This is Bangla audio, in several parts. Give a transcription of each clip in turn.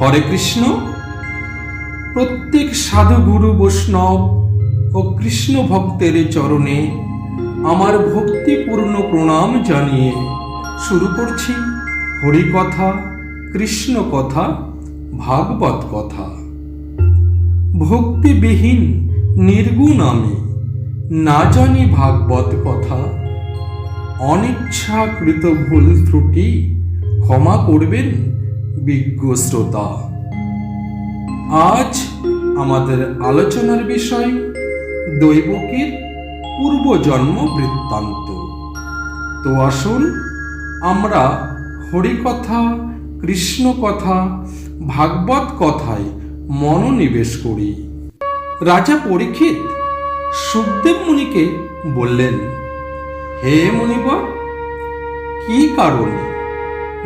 হরে কৃষ্ণ। প্রত্যেক সাধু গুরু বৈষ্ণব ও কৃষ্ণ ভক্তের চরণে আমার ভক্তিপূর্ণ প্রণাম জানিয়ে শুরু করছি হরিকথা কৃষ্ণ কথা, ভাগবত কথা। ভক্তিবিহীন নির্গুণ আমি না জানি ভাগবত কথা। অনিচ্ছাকৃত ভুল ত্রুটি ক্ষমা করবেন বিজ্ঞ শ্রোতা আজ আমাদের আলোচনার বিষয় দৈবকীর পূর্বজন্ম বৃত্তান্ত। তো আসুন আমরা হরিকথা কৃষ্ণ কথা ভাগবত কথায় মনোনিবেশ করি। রাজা পরীক্ষিত সুখদেব মুনিকে বললেন, হে মুনিবর কি কারণে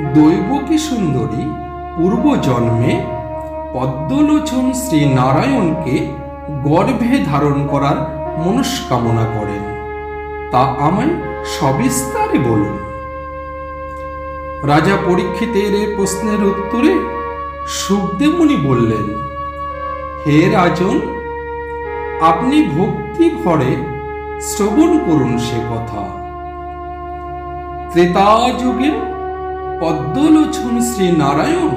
দৈবকী সুন্দরী? পূর্বজন্মে পদ্মলোচন শ্রী নারায়ণকে গর্ভে ধারণ করার মনস্কামনা করেন। তা আমায় সবিস্তারে বলুন। রাজা পরীক্ষিতের এ প্রশ্নের উত্তরে সুখদেব মুনি বললেন, হে রাজন, আপনি ভক্তি ভরে শ্রবণ করুন সে কথা। ত্রেতা যুগে পদ্মলোচন শ্রী নারায়ণ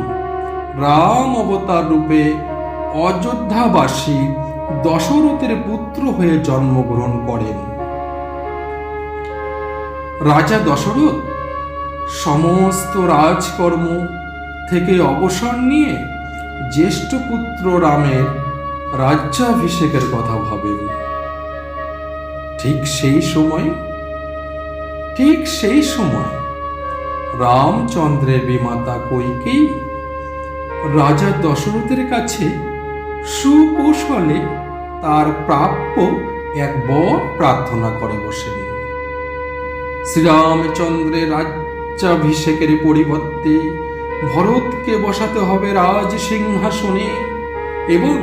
রাম অবতার রূপে অযোধ্যাবাসী দশরথের পুত্র হয়ে জন্মগ্রহণ করেন। রাজা দশরথ সমস্ত রাজকর্ম থেকে অবসর নিয়ে জ্যেষ্ঠ পুত্র রামের রাজ্যাভিষেকের কথা ভাবেন। ঠিক সেই সময়, ঠিক সেই সময় রামচন্দ্রের বিমাতা কৈকেয়ী রাজা দশরথের কাছে সুকৌশলে তার প্রাপ্য এক বর প্রার্থনা করে বসেন। শ্রীরামচন্দ্রের রাজ্যাভিষেকের পরিবর্তে ভরতকে বসাতে হবে রাজ সিংহাসনে এবং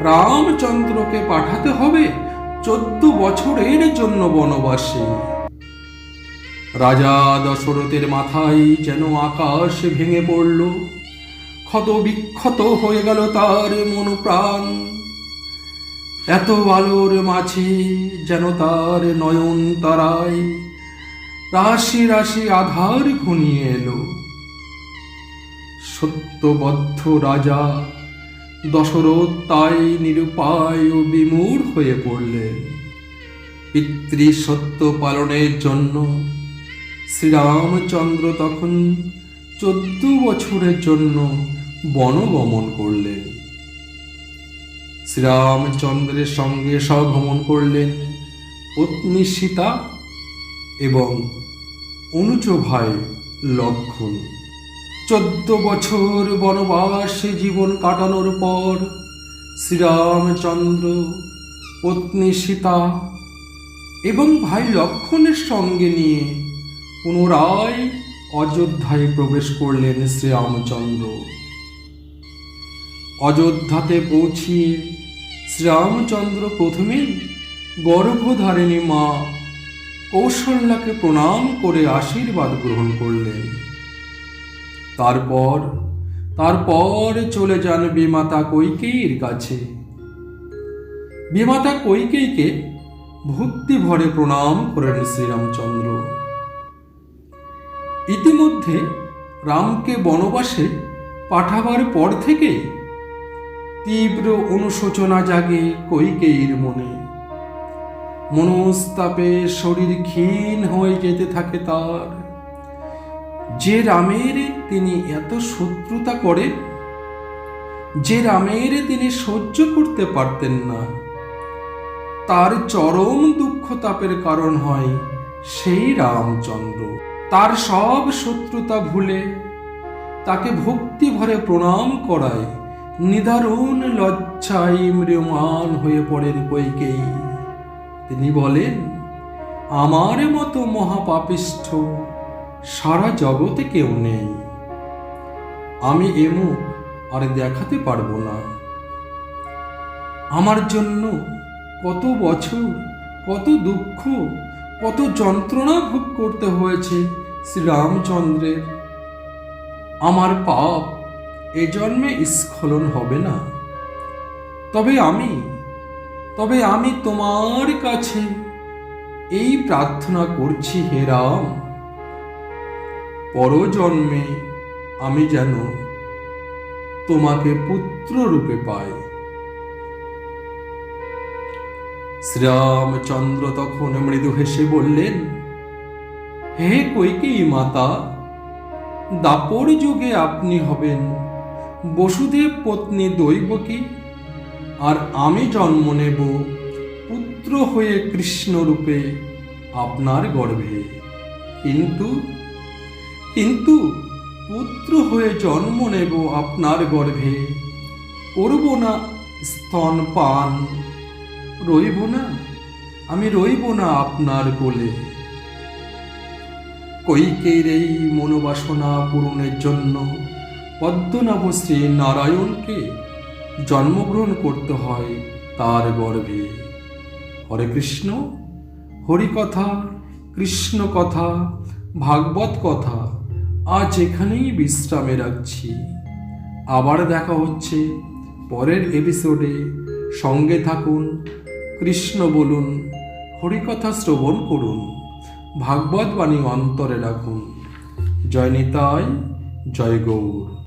রামচন্দ্রকে পাঠাতে হবে চোদ্দ বছরের জন্য বনবাসে। রাজা দশরথের মাথায় যেন আকাশ ভেঙে পড়ল। ক্ষত বিক্ষত হয়ে গেল তার মনোপ্রাণ। এত আলোর মাঝে যেন তার নয়ন তারায় রাশি রাশি আধার ঘনিয়ে এলো। সত্যবদ্ধ রাজা দশরথ তাই নিরুপায় ও বিমূঢ় হয়ে পড়লেন। পিতৃ সত্য পালনের জন্য শ্রীরামচন্দ্র তখন চোদ্দ বছরের জন্য বনগমন করলেন। শ্রীরামচন্দ্রের সঙ্গে সহগমন করলেন পত্নী সীতা এবং অনুজ ভাই লক্ষণ। চোদ্দ বছর বনবাসে জীবন কাটানোর পর শ্রীরামচন্দ্র, পত্নী সীতা এবং ভাই লক্ষণের সঙ্গে নিয়ে পুনরায় অযোধ্যায় প্রবেশ করলেন শ্রীরামচন্দ্র। অযোধ্যাতে পৌঁছিয়ে শ্রীরামচন্দ্র প্রথমেই গর্ভধারিণী মা কৌশল্যাকে প্রণাম করে আশীর্বাদ গ্রহণ করলেন। তারপর তারপর চলে যান বিমাতা কৈকেয়ীর কাছে। বিমাতা কৈকেয়ীকে ভক্তি ভরে প্রণাম করেন শ্রীরামচন্দ্র। ইতিমধ্যে রামকে বনবাসে পাঠাবার পর থেকে তীব্র অনুশোচনা জাগে কৈকেয়ীর মনে। মনস্তাপে শরীর ক্ষীণ হয়ে যেতে থাকে তার। যে রামের তিনি এত শত্রুতা করে যে রামের তিনি সহ্য করতে পারতেন না, তার চরম দুঃখ তাপের কারণ হয় সেই রামচন্দ্র। তার সব শত্রুতা ভুলে, তাকে ভক্তি ভরে প্রণাম করায়, নিদারুণ লজ্জায় ম্রিয়মান হয়ে পড়েন কৈকেয়ী। তিনি বলেন, আমার মতো মহাপাপিষ্ঠ সারা জগতে কেউ নেই। আমি এমু আর দেখাতে পারব না। আমার জন্য কত বছর, কত দুঃখ কত যন্ত্রণা ভোগ করতে হয়েছে শ্রীরামচন্দ্রের। আমার পাপ এ জন্মে স্খলন হবে না। তবে আমি তবে আমি তোমার কাছে এই প্রার্থনা করছি হে রাম। পরজন্মে আমি যেন তোমাকে পুত্র রূপে পাই। শ্রীরামচন্দ্র তখন মৃদু হেসে বললেন, হে কৈকেয়ী মাতা? দাপর যুগে আপনি হবেন। বসুদেব পত্নী দৈবকী আর আমি জন্ম নেব পুত্র হয়ে কৃষ্ণ রূপে আপনার গর্ভে। কিন্তু কিন্তু পুত্র হয়ে জন্ম নেব আপনার গর্ভে। করব না স্তন পান রইব না? আমি রইব না আপনার কোলে। কৈকের এই মনোবাসনা পূরণের জন্য পদ্মনাভ শ্রী নারায়ণকে জন্মগ্রহণ করতে হয় তার গর্ভে। হরে কৃষ্ণ হরিকথা কৃষ্ণ কথা, ভাগবত কথা, আজ এখানেই বিশ্রামে রাখছি। আবার দেখা হচ্ছে পরের এপিসোডে সঙ্গে থাকুন কৃষ্ণ বলুন হরিকথা শ্রবণ করুন ভাগবত বাণী অন্তরে রাখুন। জয় নিতাই জয় গৌর।